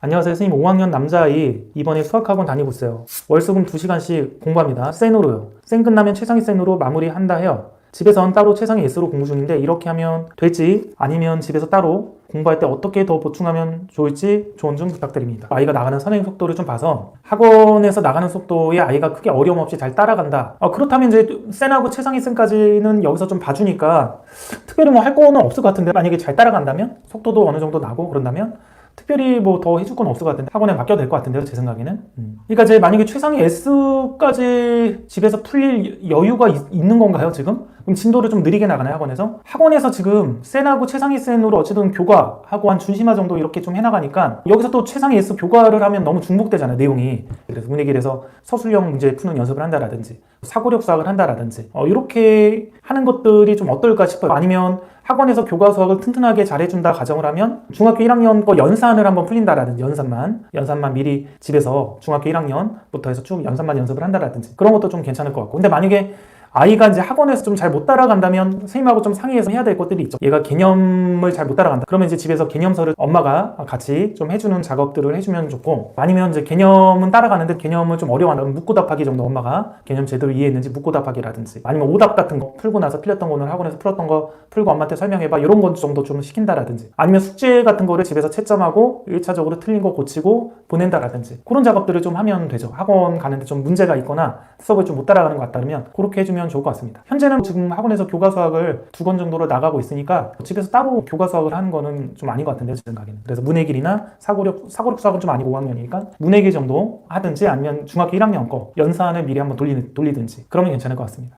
안녕하세요. 선생님 5학년 남자아이 이번에 수학학원 다니고 있어요. 월수금 2시간씩 공부합니다. 센으로요. 센 끝나면 최상위 센으로 마무리한다 해요. 집에선 따로 최상위 S로 공부 중인데 이렇게 하면 될지 아니면 집에서 따로 공부할 때 어떻게 더 보충하면 좋을지 조언 좀 부탁드립니다. 아이가 나가는 선행 속도를 좀 봐서 학원에서 나가는 속도에 아이가 크게 어려움 없이 잘 따라간다. 어, 그렇다면 이제 센하고 최상위 센까지는 여기서 좀 봐주니까 특별히 뭐 할 거는 없을 것 같은데 만약에 잘 따라간다면 속도도 어느 정도 나고 그런다면 특별히 뭐 더 해줄 건 없을 것 같은데 학원에 맡겨도 될 것 같은데요 제 생각에는 음. 그러니까 이제 만약에 최상위 S까지 집에서 풀릴 여유가 있, 는 건가요 지금? 그럼 진도를 좀 느리게 나가나요 학원에서? 학원에서 지금 센하고 최상위 센으로 어쨌든 교과하고 한 준심화 정도 이렇게 좀 해나가니까 여기서 또 최상위 S 교과를 하면 너무 중복되잖아요 내용이 그래서 문해길에서 서술형 문제 푸는 연습을 한다라든지 사고력 수학을 한다라든지 어, 이렇게 하는 것들이 좀 어떨까 싶어요. 아니면 학원에서 교과 수학을 튼튼하게 잘해준다 가정을 하면 중학교 1학년 거 연산을 한번 풀린다라든지 연산만 연산만 미리 집에서 중학교 1학년부터 해서 쭉 연산만 연습을 한다라든지 그런 것도 좀 괜찮을 것 같고. 근데 만약에 아이가 이제 학원에서 좀 잘 못 따라간다면 선생님하고 좀 상의해서 해야 될 것들이 있죠. 얘가 개념을 잘 못 따라간다. 그러면 이제 집에서 개념서를 엄마가 같이 좀 해주는 작업들을 해주면 좋고 아니면 이제 개념은 따라가는데 개념을 좀 어려워한다면 묻고 답하기 정도 엄마가 개념 제대로 이해했는지 묻고 답하기라든지 아니면 오답 같은 거 풀고 나서 틀렸던 거는 학원에서 풀었던 거 풀고 엄마한테 설명해봐 이런 것 정도 좀 시킨다라든지 아니면 숙제 같은 거를 집에서 채점하고 1차적으로 틀린 거 고치고 보낸다라든지 그런 작업들을 좀 하면 되죠. 학원 가는데 좀 문제가 있거나 수업을 좀 못 따라가는 것 같다면 그렇게 해주면 좋을 것 같습니다. 현재는 지금 학원에서 교과 수학을 두 권 정도로 나가고 있으니까 집에서 따로 교과 수학을 하는 거는 좀 아닌 것 같은데요, 제 생각에는. 그래서 문해길이나 사고력, 사고력 수학은 좀 아니고 5학년이니까 문해길 정도 하든지 아니면 중학교 1학년 거 연산을 미리 한번 돌리, 돌리든지 그러면 괜찮을 것 같습니다.